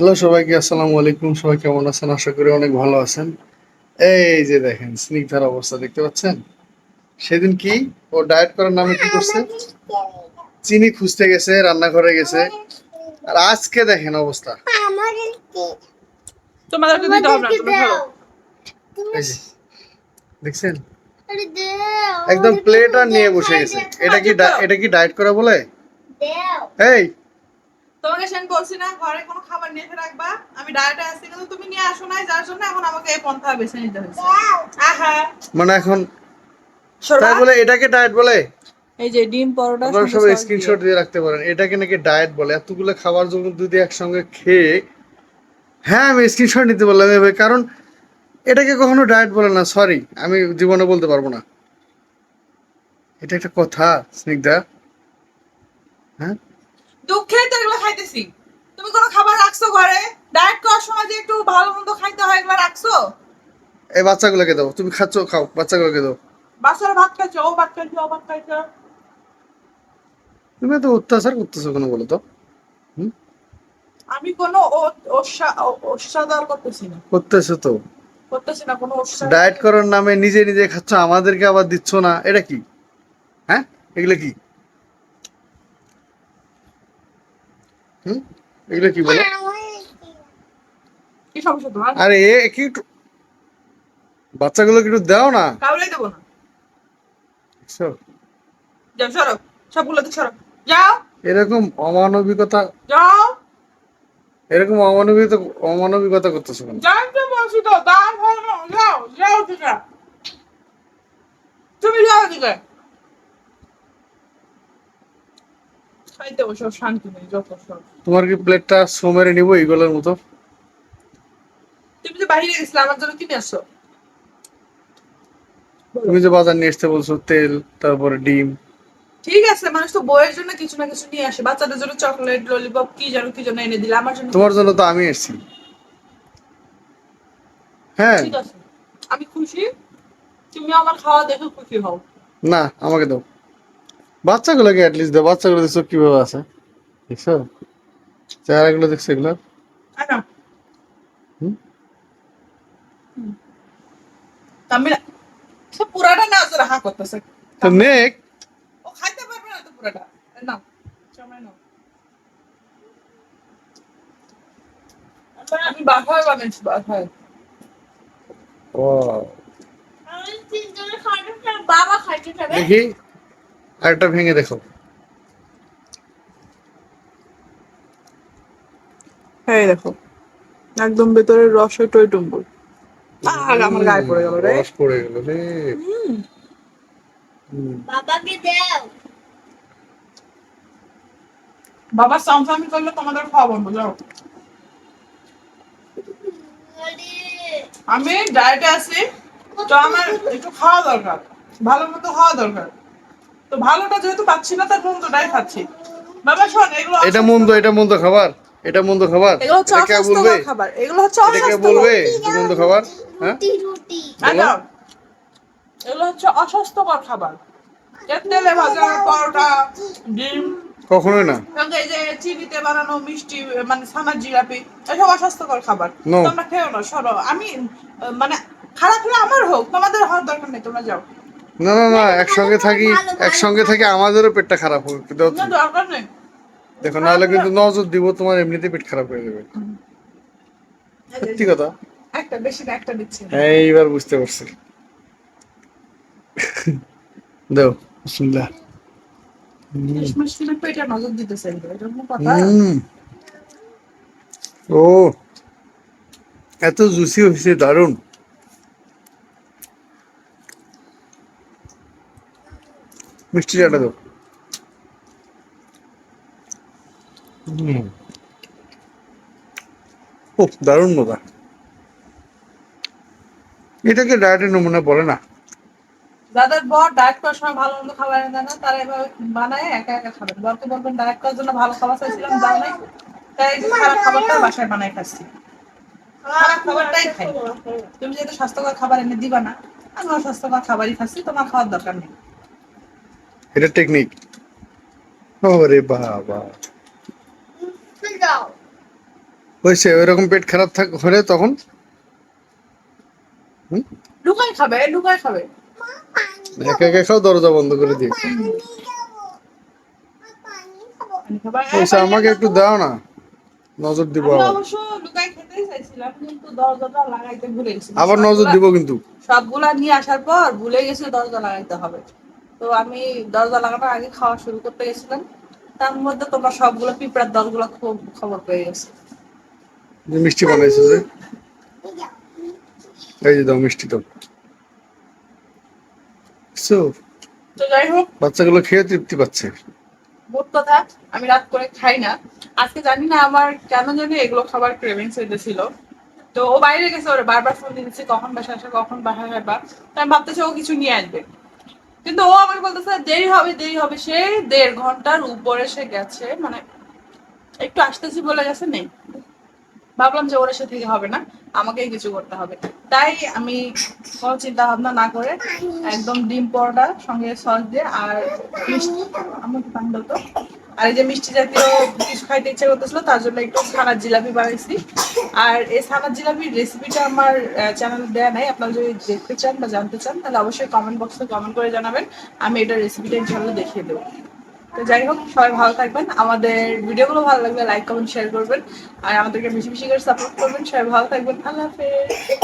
Hello সবাইকে আসসালামু আলাইকুম। সবাই কেমন আছেন? আশা করি অনেক ভালো আছেন। এই যে দেখেন স্নিগ্ধার অবস্থা দেখতে পাচ্ছেন? সেদিন কি? ও ডায়েট করার নামে কি করছে? চিনি খুঁজতে গেছে রান্নাঘরে গেছে। আর আজকে দেখেন অবস্থা। দেখছেন? একদম প্লেট আর নিয়ে বসে গেছে। এটা কি ডা- এটা কি ডায়েট করা বলে? এই তোমাকে সেন বলছি না ঘরে কোনো খাবার নিয়ে রাখবা। আমি ডায়েটে আছি কিন্তু তুমি নিয়ে আসো নাই যার জন্য এখন আমাকে এই পন্থা বেছে নিতে হয়েছে। আহা। মানে এখন। তাই বলে এটাকে ডায়েট বলে? এই যে ডিম পরোটা আপনারা স্ক্রিনশট দিয়ে। রাখতে পারেন এটাকে নাকি ডায়েট বলে? এতগুলো খাবার যখন যদি একসঙ্গে খেয়ে হ্যাঁ আমি স্ক্রিনশট নিতে বললাম এভাবে কারণ এটাকে কখনো ডায়েট বলে না সরি আমি জীবনে বলতে পারব না। এটা একটা কথা স্নিগ্ধা। হ্যাঁ? দুঃখেই তো এগুলো খাইতেছি। তুমি কোনো খাবার রাখছো ঘরে? ডায়েট করার সময় যে একটু ভালো মন্দ খাইতে হয় এগুলো রাখছো? এই বাচ্চাগুলোকে দাও। তুমি খাচ্ছ খাও। বাচ্চাগুলোকে দাও। বাচ্চারা ভাত খাইছে ও ভাত খাইছে ও ভাত খাইছে। তুমি তো অত্যাচার করতেছো কেন বলো তো? আমি কোনো ওসাদার করতেছি না। করতেছো তো। করতেছি না কোনো ডায়েট করার নামে নিজে নিজে খাচ্ছ আমাদেরকে আবার দিচ্ছ না। এটা কি? হ্যাঁ? এগুলো কি? হুম? এগুলো কি বলো? কি সমস্যা তোমার? আরে এ কি একটু বাচ্চাগুলোকে একটু দাও না। কাউরে দেবো না। বুঝছ? যাও সরো। সবগুলো তো সরো। যাও। এরকম অমানবিকতা যাও। এরকম অমানবিকতা অমানবিকতা করতেছো কেন? জানতে বলছি তো দাম হলো না যাও যাও দিকে তুমি যাও দিকে খাইতে বসে শান্তি নেই যত সব তোমার কি প্লেটটা সোমেরে নিবো ইগলের মতো? তুমি যে বাইরে গেছিলে আমার জন্য কিনে তুমি যে বাজার নিয়ে আসতে বলছো তেল তারপরে ডিম। ঠিক আছে মানুষ তো বইয়ের জন্য কিছু না কিছু নিয়ে আসে। বাচ্চাদের জন্য চকলেট ললিপপ কি যেন কি যেন এনে দিলে আমার জন্য তোমার জন্য তো আমি এসেছি। হ্যাঁ। ঠিক আছে। আমি খুশি? তুমি আমার খাওয়া দেখে খুশি হও। না আমাকে দাও। বাচ্চাগুলোকে অ্যাটলিস্ট দাও বাচ্চাগুলো দেখছ কীভাবে আছে? দেখছ? চেহারাগুলো দেখছ এগুলো? পুরাটা না জোরে হা করতেছে। তো নেক। ও খাইতে পারবে না তো পুরাটা। এ সময় নাও। আমি বাসায় বানাইছি বাসায় ও। বাবা খাইতে খাবে দেখি। আরেকটা ভেঙে দেখো। এই দেখো একদম ভেতরের রস টই টুম্বুর। আমার গায়ে পড়ে গেল রে। রস পড়ে গেল রে। বাবাকে দাও। বাবা সামসামি করলে তোমাদের খাওয়া বন্ধ যাও আমি ডায়েটে আছি তো আমার একটু খাওয়া দরকার ভালো মতো খাওয়া দরকার। তো ভালোটা যেহেতু পাচ্ছি না তার মন্দটাই খাচ্ছি। বাবা শোন এগুলো এটা মন্দ এটা মন্দ খাবার এটা মন্দ খাবার। এগুলো হচ্ছে বলবে? অস্বাস্থ্যকর খাবার এগুলো হচ্ছে অস্বাস্থ্যকর বলবে? মন্দ খাবার হ্যাঁ? রুটি রুটি। এগুলো হচ্ছে অস্বাস্থ্যকর খাবার। তেলে ভাজা পরোটা ডিম। কখনোই না। এই যে চিনিতে বানানো মিষ্টি মানে ছানার জিলাপি এসব অস্বাস্থ্যকর খাবার। তোমরা খেও না সরো আমি আহ, মানে খারাপ হলে আমার হোক তোমাদের হওয়ার দরকার নেই তোমরা যাও। না না না একসঙ্গে থাকি একসঙ্গে থাকি আমাদেরও পেটটা খারাপ হবে দরকার নেই। দেখো নাহলে কিন্তু নজর দিব তোমার এমনিতে পেট খারাপ হয়ে যাবে। সত্যি কথা? একটা বেশি না একটা দিচ্ছি হ্যাঁ এইবার বুঝতে পারছি। দাও বিসমিল্লাহ। ও এত জুসি হয়েছে দারুণ। মিষ্টি চাটা দাও। ও দারুণ মজা এটাকে ডায়েটের নমুনা বলে না। যাদের বর ডায়েট করার সময় ভালো মন্দ খাবার এনে দেয় না তারা এভাবে বানায় একা একা খাবেন বরকে বলবেন ডায়েট করার জন্য ভালো খাবার চাইছিলাম দাও নাই। তাই এই খারাপ খাবারটা বাসায় বানায় খাচ্ছি। খারাপ খাবারটাই খাই। তুমি যেহেতু স্বাস্থ্যকর খাবার এনে দিবা না আমি অস্বাস্থ্যকর খাবারই খাচ্ছি তোমার খাওয়ার দরকার নেই। এটা টেকনিক ওরে বাবা। হয়েছে ওইরকম পেট খারাপ থাক হলে তখন? লুকাই খাবে লুকাই খাবে। একা একা খাও দরজা বন্ধ করে দিয়ে পয়সা আমাকে একটু দাও না। নজর দিব আবার। আবার নজর দিব কিন্তু। সবগুলা নিয়ে আসার পর ভুলে গেছি দরজা লাগাইতে হবে। তো আমি দরজা লাগানোর আগে খাওয়া শুরু করতে গেছিলাম। তার মধ্যে তোমরা সবগুলো পিঁপড়ার দলগুলো খুব খবর পেয়ে গেছে। মিষ্টি বানাইছে যে? এই যে দাও মিষ্টি দাও। So, তো যাই হোক। বাচ্চাগুলো খেয়ে তৃপ্তি পাচ্ছে। মোট কথা আমি রাত করে খাই না। আজকে জানি না আমার কেন জানি এগুলো খাবার ক্রেভিংস হইতেছিল। তো ও বাইরে গেছে ওরে বারবার ফোন দিতেছে কখন বাসা আসে কখন বাসা আসবা তো আমি ভাবতেছি ও কিছু নিয়ে আসবে। কিন্তু ও আমাকে বলতেছে, দেরি হবে দেরি হবে। সে দেড় ঘণ্টার উপরে সে গেছে মানে একটু আসতেছি বলে গেছে, নেই। ভাবলাম যে ওর থেকে হবে না, আমাকেই কিছু করতে হবে। তাই আমি কোনো চিন্তা ভাবনা না করে একদম ডিম পরোটা, সঙ্গে সস দিয়ে আর আমার পান্ডা তো। আর এই যে মিষ্টি জাতীয় কিছু খাইতে ইচ্ছে করতেছিল, তার জন্য একটু ছানার জিলাপি বানাইছি। আর এই ছানার জিলাপির রেসিপিটা আমার চ্যানেলে দেওয়া নাই। আপনারা যদি দেখতে চান বা জানতে চান, তাহলে অবশ্যই কমেন্ট বক্সে কমেন্ট করে জানাবেন। আমি এটা রেসিপিটা ইনশাল্লাহ দেখিয়ে দেবো। তো যাই হোক, সবাই ভালো থাকবেন। আমাদের ভিডিওগুলো ভালো লাগলে লাইক কমেন্ট শেয়ার করবেন। আর আমাদেরকে বেশি বেশি করে সাপোর্ট করবেন। সবাই ভালো থাকবেন। আল্লাহ হাফেজ।